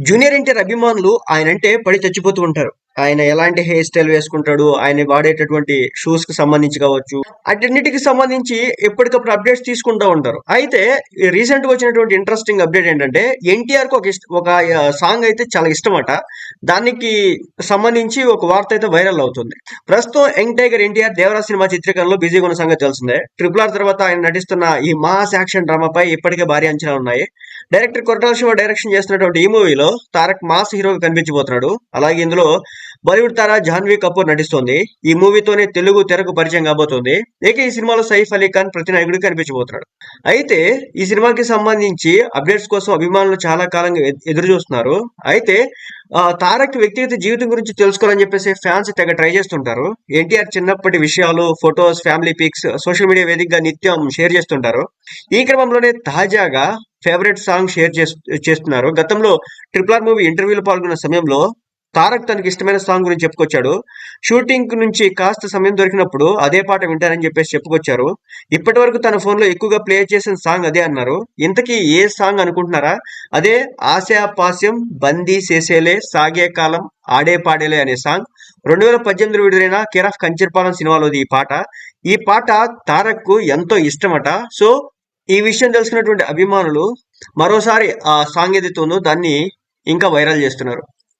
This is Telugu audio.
జూనియర్ ఎన్టీఆర్ అభిమానులు ఆయన అంటే పడి చచ్చిపోతూ ఉంటారు. ఆయన ఎలాంటి హెయిర్ స్టైల్ వేసుకుంటాడు ఆయన వాడేటటువంటి షూస్కి సంబంధించి కావచ్చు అటన్నిటికి సంబంధించి ఎప్పటికప్పుడు అప్డేట్స్ తీసుకుంటూ ఉంటారు. అయితే రీసెంట్గా వచ్చినటువంటి ఇంట్రెస్టింగ్ అప్డేట్ ఏంటంటే ఎన్టీఆర్కు ఒక ఇష్ట- ఒక సాంగ్ అయితే చాలా ఇష్టమట. దానికి సంబంధించి ఒక వార్త అయితే వైరల్ అవుతుంది. ప్రస్తుతం young tiger NTR Devara cinema చిత్రీకరణలో బిజీగా ఉన్న సంగతి తెలిసిందే. ట్రిపుల్ ఆర్ తర్వాత ఆయన నటిస్తున్న ఈ మాస్ యాక్షన్ డ్రామాపై ఇప్పటికే భారీ అంచనాలు ఉన్నాయి. డైరెక్టర్ కొరటాల శివ డైరెక్షన్ చేస్తున్నటువంటి ఈ మూవీలో తారక్ మాస్ హీరోగా కనిపించబోతున్నాడు. అలాగే ఇందులో బాలీవుడ్ తార జాహ్నవి కపూర్ నటిస్తోంది. ఈ మూవీతోనే తెలుగు తెరకు పరిచయం కాబోతోంది. ఇక ఈ సినిమాలో సైఫ్ అలీ ఖాన్ ప్రతి నాయకుడికి కనిపించబోతున్నాడు. అయితే ఈ సినిమాకి సంబంధించి అప్డేట్స్ కోసం అభిమానులు చాలా కాలంగా ఎదురు చూస్తున్నారు అయితే తారక్ వ్యక్తిగత జీవితం గురించి తెలుసుకోవాలని చెప్పేసి ఫ్యాన్స్ తెగ ట్రై చేస్తుంటారు. ఎన్టీఆర్ చిన్నప్పటి విషయాలు photos family pics social media వేదికగా నిత్యం షేర్ చేస్తుంటారు. ఈ క్రమంలోనే తాజాగా ఫేవరెట్ సాంగ్ షేర్ చేస్తు చేస్తున్నారు. గతంలో ట్రిపుల్ ఆర్ మూవీ ఇంటర్వ్యూలో పాల్గొన్న సమయంలో తారక్ తనకి ఇష్టమైన సాంగ్ గురించి చెప్పుకొచ్చాడు. షూటింగ్ నుంచి కాస్త సమయం దొరికినప్పుడు అదే పాట వింటానని చెప్పేసి చెప్పుకొచ్చారు. ఇప్పటి వరకు తన ఫోన్లో ఎక్కువగా ప్లే చేసిన సాంగ్ అదే అన్నారు. ఇంతకీ ఏ సాంగ్ అనుకుంటున్నారా? అదే ఆశాపాస్యం బందీ చేసేలే సాగే కాలం ఆడే పాడేలే అనే సాంగ్. రెండు వేల పద్దెనిమిది విడుదలైన కేర్ ఆఫ్ కంచర్పాలెం సినిమాలోది ఈ పాట. ఈ పాట తారక్కు ఎంతో ఇష్టమట. సో ఈ విషయం తెలుసుకున్నటువంటి అభిమానులు మరోసారి ఆ సాంగ్ ఏదైతే ఉందో దాన్ని ఇంకా వైరల్ చేస్తున్నారు.